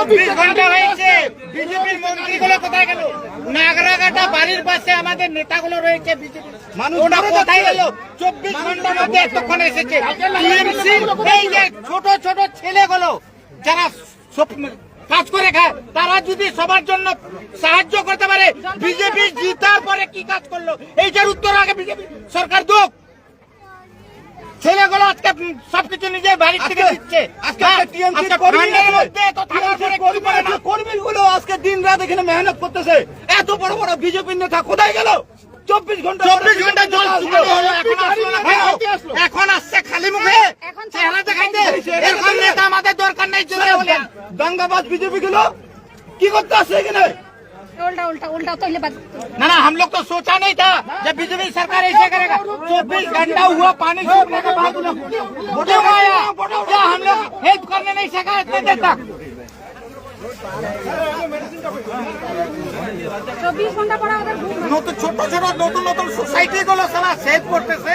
চব্বিশ ঘণ্টা হয়েছে বিজেপির মন্ত্রীগুলো কোথায় গেল? নাগরাঘাটা বাড়ির পাশে আমাদের নেতাগুলো রয়েছে বিজেপি। মানুষ কোথায় গেল? চব্বিশ ঘণ্টার মধ্যে এতক্ষণ এসেছে। এই যে ছোট ছোট ছেলেগুলো যারা কাজ করে খায় তারা যদি সবার জন্য সাহায্য করতে পারে বিজেপি জিতার পরে কি কাজ করল? এইটার উত্তর আগে বিজেপি সরকার দুক। থাকার পরে কি করে না? কর্মীগুলো আজকে দিন রাত এখানে মেহনত করতেছে এত বড় বড় বিজেপি নেতা কোথায় গেল চব্বিশ ঘন্টা চব্বিশ ঘন্টা জল শুকানো হলো, এখন আসলো না কেন? আসলো। এখন আসছে খালি মুখে এখন চেহারা দেখাইতে এরকম নেতা আমাদের দরকার নেই চলে বলেন দাঙ্গাবাজ বিজেপি গুলো কি করতে আসছে এখানে उल्टा उल्टा उल्टा तो ले बात ना ना हम लोग तो सोचा नहीं था जब बीजेपी सरकार ऐसे करेगा चौबीस घंटा हुआ पानी सूखने के बाद क्यों आया क्या हम लोग हेल्प करने नहीं सका इतने देर तक चौबीस घंटा पड़ा उधर घूम रहा নতুন ছোট ছোট নতুন নতুন সোসাইটি গুলো সারা সেভ করতেছে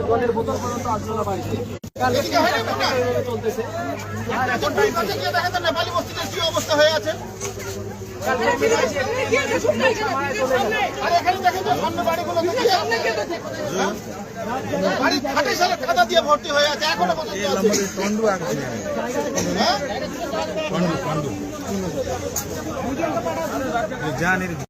জলের বোতল পর্যন্ত আসলো বাড়িতে। বাড়ির খাটে সালে কাদা দিয়ে ভর্তি হয়ে আছে আছে।